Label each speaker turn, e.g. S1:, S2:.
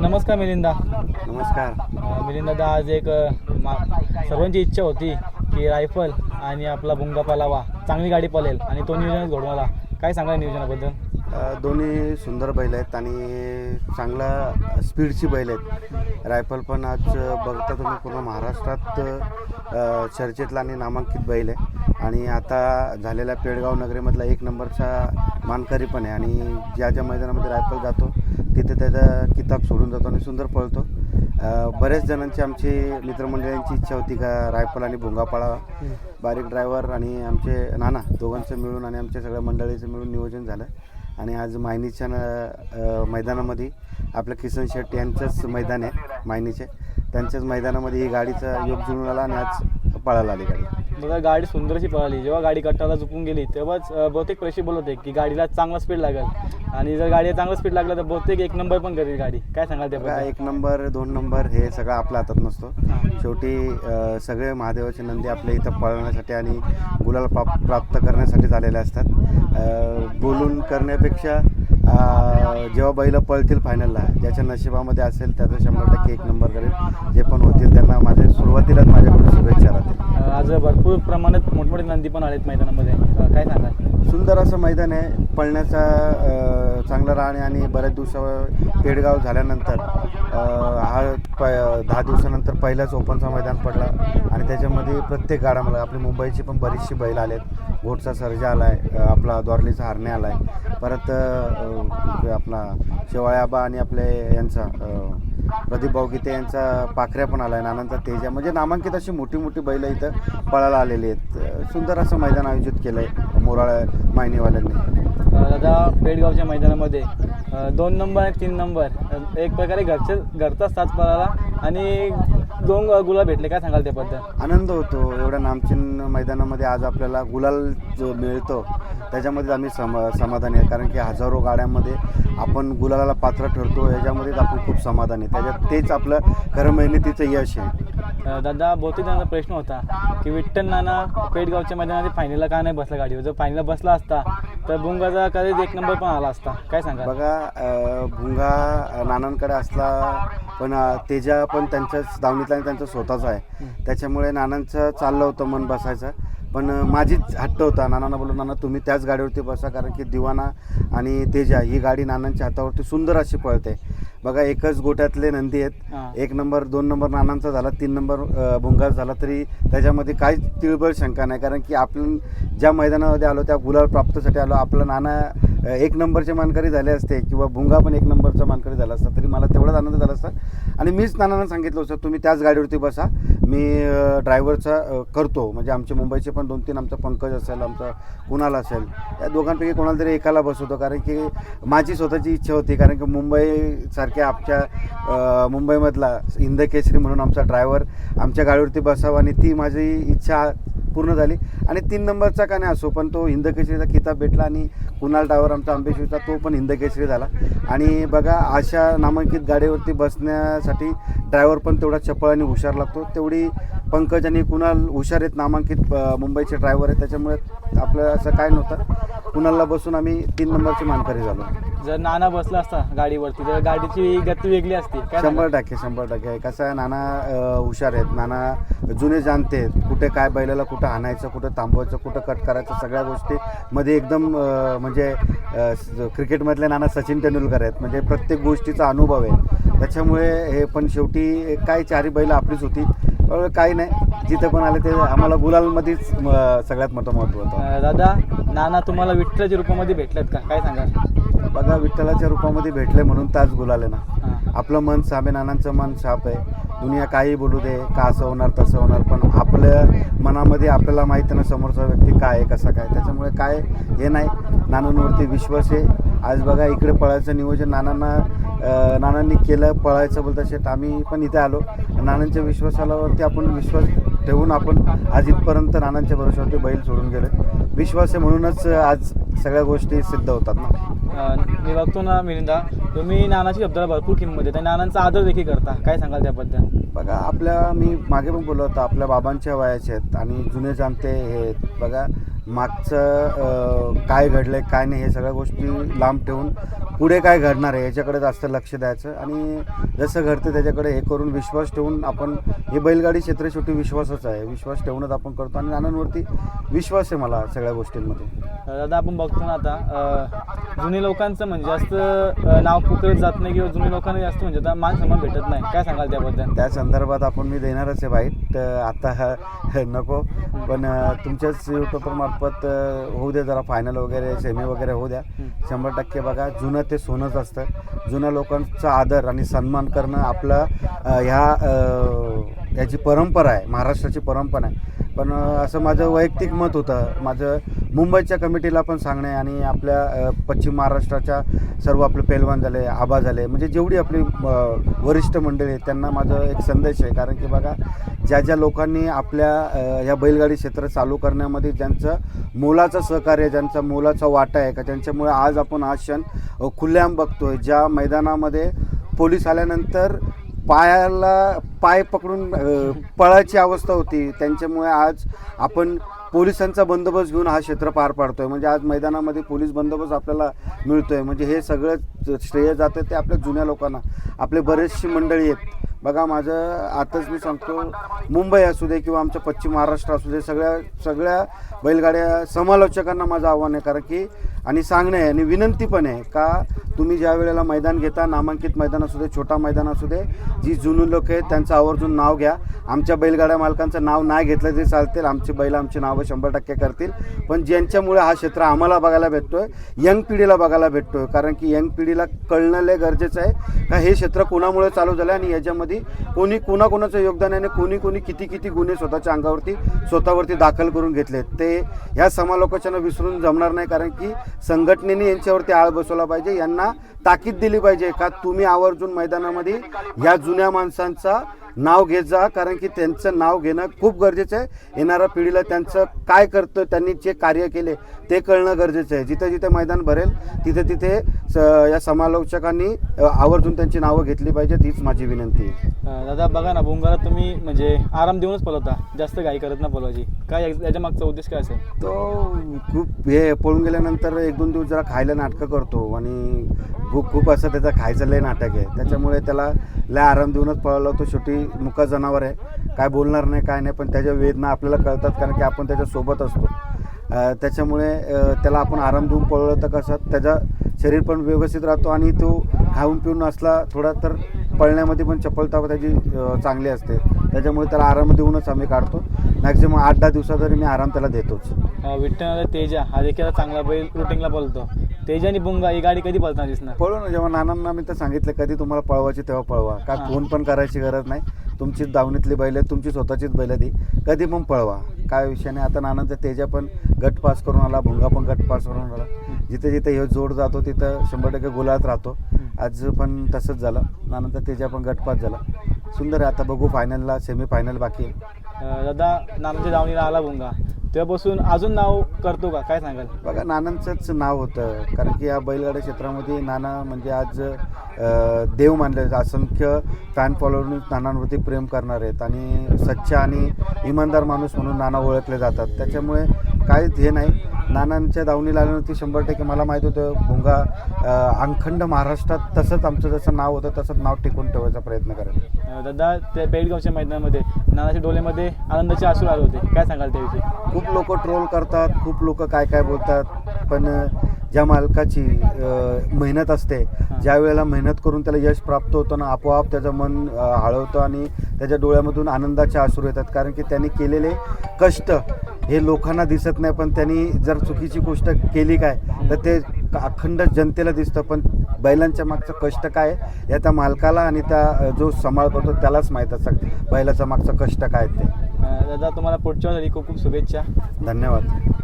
S1: नमस्कार मिलिंदा.
S2: नमस्कार.
S1: मिलिंदा आज एक मा सर्वांची इच्छा होती की रायफल आणि आपला भुंगा पलावा चांगली गाडी पळेल आणि तो नियोजनच घडवला काय सांगा नियोजनाबद्दल?
S2: दोन्ही सुंदर बैल आहेत आणि चांगला स्पीडची बैल आहेत. रायफल पण आज बघता तुम्ही पूर्ण महाराष्ट्रात चर्चेतला आणि नामांकित बैल आहे. आणि आता झालेल्या पेडगाव नगरीमधला एक नंबरचा मानकरी पण आहे आणि ज्या ज्या मैदानामध्ये रायफल जातो तिथे त्याचा किताब सोडून जातो आणि सुंदर पळतो. बऱ्याच जणांची आमची मित्रमंडळींची इच्छा होती का रायफल आणि भोंगा पळावा बारीक ड्रायव्हर आणि आमचे नाना दोघांचं मिळून आणि आमच्या सगळ्या मंडळीचं मिळून नियोजन झालं. आणि आज मायनीच्या मैदानामध्ये आपलं किसन शेट्टी यांचंच मैदान आहे मायनीचे. त्यांच्याच मैदानामध्ये ही गाडीचा योग जुळून आला आणि आज पळायला आली गाडी.
S1: बघा गाडी सुंदर अशी पळाली. जेव्हा गाडी कट्टाला झुकून गेली तेव्हाच बहुतेक प्रेक्षक बोलत होते की गाडीला चांगला स्पीड लागेल. आणि जर गाडीला चांगला स्पीड लागला तर बहुतेक एक नंबर पण करेल गाडी. काय सांगाल
S2: बघा
S1: त्याबद्दल
S2: एक नंबर दोन नंबर हे सगळं आपल्या हातात नसतो. शेवटी सगळे महादेवाचे नंदी आपल्या इथं पळवण्यासाठी आणि गुलाला प्राप प्राप्त करण्यासाठी झालेले असतात. बोलून करण्यापेक्षा जेव्हा बैल पळतील फायनलला ज्याच्या नशिबामध्ये असेल त्याचं शंभर टक्के एक नंबर करेल. जे पण होतील त्यांना माझ्या सुरुवातीलाच माझ्याकडून शुभेच्छा राहतील.
S1: आज भरपूर प्रमाणात मोठमोठे नंदी पण आलेत मैदानामध्ये. काय सांगाल?
S2: सुंदर असं मैदान आहे. पळण्याचा चांगला राहणे आणि बऱ्याच दिवसावर पेडगाव झाल्यानंतर हा प दहा दिवसानंतर पहिलाच ओपनचा मैदान पडला. आणि त्याच्यामध्ये प्रत्येक गाडा मला आपली मुंबईची पण बरीचशी बैल आलेत. घोटचा सर्जा आला आहे आपला द्वारलीचा हरणे आला आहे परत आपला शेवाळ्याबा आणि आपले यांचा प्रदीप गीते यांचा पाखऱ्या पण आला आहे नानांचा तेजा. म्हणजे नामांकित अशी मोठी मोठी बैलं इथं पळायला आलेली आहेत. सुंदर असं मैदान आयोजित केलं आहे मोराळ मायनीवाल्यांनी.
S1: दादा पेडगावच्या मैदानामध्ये. दोन नंबर आणि तीन नंबर. एक प्रकारे घरचे घरचा साथ पळाला आणि दोन गुलाल भेटले काय सांगाल त्याबद्दल?
S2: आनंद होतो. एवढ्या नामचीन मैदानामध्ये आज आपल्याला गुलाल जो मिळतो त्याच्यामध्ये आम्ही सम समाधानी आहे. कारण की हजारो गाड्यांमध्ये आपण गुलालाला पात्र ठरतो याच्यामध्येच आपण खूप समाधानी आहे. त्याच्यात तेच आपलं खरं मेहनतीचं यश आहे.
S1: दादा बहुतेक जणांचा प्रश्न होता की विठ्ठल नाना पेडगावच्या मैदानामध्ये फायनलला का नाही बसला गाडीवर? जर फायनलला बसला असता तर बुंगाचा कधीच एक नंबर पण आला असता. काय सांगा
S2: बघा भुंगा नानांकडे असला पण तेजा पण त्यांच्याच दावणीतला आणि त्यांचं स्वतःच आहे. त्याच्यामुळे नानांचं चाललं होतं मन बसायचं. पण माझीच हट्ट होता. नानांना बोललो नाना तुम्ही त्याच गाडीवरती बसा कारण की दिवाना आणि तेजा ही गाडी नानांच्या हातावरती सुंदर अशी पळते. बघा एकच गोट्यातले नंदी आहेत. एक नंबर दोन नंबर नानांचा झाला तीन नंबर भुंगार झाला तरी त्याच्यामध्ये काहीच तिळबळ शंका नाही. कारण की आपण ज्या मैदानामध्ये आलो त्या गुलाल प्राप्तीसाठी आलो आपलं नाना एक नंबरचे मानकरी झाले असते किंवा भुंगा पण एक नंबरचा मानकरी झाला असता तरी मला तेवढाच आनंद झाला असता. आणि मीच नानांना सांगितलं होतं तुम्ही त्याच गाडीवरती बसा मी ड्रायव्हरचा करतो. म्हणजे आमचे मुंबईचे पण दोन तीन आमचा पंकज असेल आमचा कुणाल असेल या दोघांपैकी कोणाला तरी एकाला बसवतो. कारण की माझी स्वतःची इच्छा होती. कारण की मुंबईसारख्या आमच्या मुंबईमधला इंद केसरी म्हणून आमचा ड्रायव्हर आमच्या गाडीवरती बसावा आणि ती माझी इच्छा पूर्ण झाली. आणि तीन नंबरचा का नाही असो पण तो हिंद केसरीचा किताब भेटला आणि कुणाल ड्रायव्हर आमचा आंबेश्वरचा तो पण हिंद केसरी झाला. आणि बघा अशा नामांकित गाडीवरती बसण्यासाठी ड्रायव्हर पण तेवढा चपळ आणि हुशार लागतो. तेवढी पंकज आणि कुणाल हुशार आहेत नामांकित मुंबईचे ड्रायव्हर आहेत. त्याच्यामुळे आपलं असं काय नव्हतं. कुणालला बसून आम्ही तीन नंबरची मानकरी झालो.
S1: जर नाना बसला असता गाडीवरती तर गाडीची गती वेगळी असती.
S2: शंभर? टक्के शंभर टक्के. कसं आहे नाना हुशार आहेत. नाना जुने जाणते आहेत. कुठे काय बैलाला कुठं आणायचं कुठं थांबवायचं कुठं कट करायचं सगळ्या गोष्टी मध्ये एकदम म्हणजे क्रिकेटमधले नाना सचिन तेंडुलकर आहेत. म्हणजे प्रत्येक गोष्टीचा अनुभव आहे. त्याच्यामुळे हे पण शेवटी काय चारी बैल आपलीच होती. काही नाही. जिथं पण आले ते आम्हाला गुलालमध्येच सगळ्यात मोठं महत्त्व होतं.
S1: दादा नाना तुम्हाला विठ्ठलाच्या रूपामध्ये भेटल्यात का? काय सांगाल?
S2: बघा विठ्ठलाच्या रूपामध्ये भेटले म्हणून ताच गुलाल आहे ना. आपलं मन आहे नानांचं मन साप आहे. दुनिया काही बोलू दे का असं होणार तसं होणार पण आपल्या मनामध्ये आपल्याला माहिती ना समोरचा व्यक्ती काय आहे कसा काय त्याच्यामुळे काय हे नाही. नानांवरती विश्वास आहे. आज बघा इकडे पळायचं नियोजन नानांना नानांनी केलं पळायचं बोलता शेट आम्ही पण इथे आलो. नानांच्या विश्वासावरती आपण विश्वास ठेवून आपण आज इथपर्यंत नानांच्या भरोशावरती बैल सोडून गेलो विश्वास आहे म्हणूनच आज सगळ्या गोष्टी सिद्ध होतात ना.
S1: मी बघतो ना मिरिंदा तुम्ही नानाची शब्दाला भरपूर किंमत देता नानांचा आदर देखील करता. काय सांगाल त्याबद्दल?
S2: बघा आपल्या मी मागे पण बोललो होतो आपल्या बाबांच्या वयाचे आहेत आणि जुने जाणते हे आहेत. बघा मागचं काय घडलं आहे काय नाही हे सगळ्या गोष्टी लांब ठेवून पुढे काय घडणार आहे याच्याकडे जास्त लक्ष द्यायचं. आणि जसं घडतं त्याच्याकडे हे करून विश्वास ठेवून आपण हे बैलगाडी क्षेत्र शेवटी विश्वासच आहे. विश्वास ठेवूनच आपण करतो आणि नानांवरती विश्वास आहे मला सगळ्या गोष्टींमध्ये.
S1: दादा आपण बघतो ना आता अ, जुनी लोकांचं म्हणजे जास्त अ, नाव पुकारत जात नाही किंवा जुनी लोकांना जास्त म्हणजे आता मान सन्मान भेटत नाही. काय सांगाल त्याबद्दल?
S2: त्या संदर्भात आपण मी देणारच आहे बाईट. आता ह- नको. पण अं, तुमच्याच यूट्यूबमार्फत अं, होऊ दे जरा फायनल वगैरे सेमी वगैरे होऊ द्या. शंभर टक्के बघा जुनं ते सोनंच असतं. जुन्या लोकांचा आदर आणि सन्मान करणं आपलं ह्या याची परंपरा आहे महाराष्ट्राची परंपरा आहे. पण असं माझं वैयक्तिक मत होतं. माझं मुंबईच्या कमिटीला पण सांगणे आणि आपल्या पश्चिम महाराष्ट्राच्या सर्व आपले पेलवान झाले आबा झाले म्हणजे जेवढी आपली वरिष्ठ मंडळी आहेत त्यांना माझं एक संदेश आहे. कारण की बघा ज्या ज्या लोकांनी आपल्या ह्या बैलगाडी क्षेत्र चालू करण्यामध्ये ज्यांचं मोलाचं सहकार्य ज्यांचा मोलाचा वाटा आहे का त्यांच्यामुळे आज आपण हा क्षण खुल्ल्याम बघतो बघतोय ज्या मैदानामध्ये पोलीस आल्यानंतर पायाला पाय पकडून पळायची अवस्था होती त्यांच्यामुळे आज आपण पोलिसांचा बंदोबस्त घेऊन हा क्षेत्र पार पाडतोय. म्हणजे आज मैदानामध्ये पोलीस बंदोबस्त आपल्याला मिळतोय. म्हणजे हे सगळं श्रेय जातं ते आपल्या जुन्या लोकांना. आपले बरेचशी मंडळी आहेत. बघा माझं आताच मी सांगतो मुंबई असू दे किंवा आमचं पश्चिम महाराष्ट्र असू दे सगळ्या सगळ्या बैलगाड्या समालोचकांना माझं आव्हान आहे. कारण की आणि सांगणं आहे आणि विनंती पण आहे का तुम्ही ज्या वेळेला मैदान घेता नामांकित मैदान असू दे छोटा मैदान असू दे जी जुनी लोक आहेत त्यांचं आवर्जून नाव घ्या. आमच्या बैलगाड्या मालकांचं नाव नाही घेतलं तरी चालतील. आमची बैल आमची नावं शंभर टक्के करतील. पण ज्यांच्यामुळे हा क्षेत्र आम्हाला बघायला भेटतोय यंग पिढीला बघायला भेटतोय. कारण की यंग पिढीला कळणं लय गरजेचं आहे का हे क्षेत्र कोणामुळे चालू झालं आणि याच्यामध्ये कोणी कोणाकोणाचं योगदान आहे आणि कोणी कोणी किती किती गुन्हे स्वतःच्या अंगावरती स्वतःवरती दाखल करून घेतले ते ह्या समालोकांना विसरून जमणार नाही. कारण की संघटनेने यांच्यावरती आळ बसवला पाहिजे. यांना ताकीद दिली पाहिजे. का तुम्ही आवर्जून मैदानामध्ये या जुन्या माणसांचा नाव घेत जा कारण की त्यांचं नाव घेणं खूप गरजेचं आहे. येणाऱ्या पिढीला त्यांचं काय करतं त्यांनी जे कार्य केले ते कळणं गरजेचं आहे. जिथे जिथे मैदान भरेल तिथे तिथे स या समालोचकांनी आवर्जून त्यांची नावं घेतली पाहिजे तीच माझी विनंती
S1: दादा बघा ना भोंगारात तुम्ही म्हणजे आराम देऊनच पळवता. जास्त घाई करत ना पळवायची. काय याच्या मागचा उद्देश काय असेल?
S2: तो खूप हे पळून गेल्यानंतर एक दोन दिवस जरा खायला नाटकं करतो आणि खूप खूप असं त्याचं खायचं लय नाटक आहे. त्याच्यामुळे त्याला लय आराम देऊनच पळवला तो शेवटी मुका जनावर आहे. काय बोलणार नाही काय नाही पण त्याच्या वेदना आपल्याला कळतात कारण की आपण त्याच्यासोबत असतो. त्याच्यामुळे त्याला आपण आराम देऊन पळवलं तर कसं त्याचं शरीर पण व्यवस्थित राहतो आणि तो खाऊन पिऊन असला थोडा तर पळण्यामध्ये पण चपलता त्याची चांगली असते. त्याच्यामुळे त्याला आराम देऊनच आम्ही काढतो. मॅक्झिमम आठ दहा दिवसात तरी मी आराम त्याला देतोच.
S1: विठ्ठल तेजा हा देखील चांगला बैल रुटिंगला बोलतो. तेजा आणि बुंगा ही गाडी कधी पळताना दिसणार?
S2: पळू ना जेव्हा नानांना मी तर सांगितलं कधी तुम्हाला पळवायची तेव्हा पळवा.
S1: हां.
S2: फोन पण करायची गरज नाही. तुमचीच दावणीतली बैल आहेत तुमची स्वतःचीच बैल ती कधी पण पळवा. काय विषय नाही. आता नानांचा तेजा पण गट पास करून आला भुंगा पण गट पास करून आला. जिथे जिथे हे जोड जातो तिथं शंभर टक्के गुलात राहतो. आज पण तसंच झालं. नानांचा तेजा पण गट पास झाला. सुंदर आहे. आता बघू फायनलला सेमी फायनल बाकी आहे.
S1: दादा नानाच्या दावणीला आला भुंगा. तेव्हापासून अजून नाव करतो का? काय सांगाल?
S2: बघा नानांचंच नाव होतं. कारण की या बैलगाड्या क्षेत्रामध्ये नाना म्हणजे आज अं, देव मानले जातात. असंख्य फॅन फॉलोअरनी नानांवरती प्रेम करणार आहेत. आणि सच्चा आणि इमानदार माणूस म्हणून नाना ओळखले जातात. त्याच्यामुळे काहीच हे नाही. नानांच्या दावणीला आल्यानंतर शंभर टक्के मला माहीत होतं भुंगा अखंड महाराष्ट्रात तसंच आमचं जसं नाव होतं तसंच नाव टिकून ठेवायचा प्रयत्न करेल.
S1: दादा त्या पेडगावच्या मैदानामध्ये नानाच्या डोळ्यामध्ये आनंदाचे आसूर आले होते. काय सांगाल त्याविषयी?
S2: खूप लोक ट्रोल करतात खूप लोक काय काय बोलतात पण ज्या मालकाची मेहनत असते ज्या वेळेला मेहनत करून त्याला यश प्राप्त होतं ना आपोआप त्याचं मन हळवतं आणि त्याच्या डोळ्यामधून आनंदाचे आसूर येतात. कारण की त्यांनी केलेले कष्ट हे लोकांना दिसत नाही पण त्यांनी जर चुकीची गोष्ट केली काय तर ते अखंड जनतेला दिसतं. पण बैलांच्या मागचं कष्ट काय? या त्या मालकाला आणि त्या जो सांभाळ करतो त्यालाच माहीत असतं. बैलाच्या मागचं कष्ट काय ते?
S1: दादा तुम्हाला पुढच्या खूप खूप शुभेच्छा.
S2: धन्यवाद.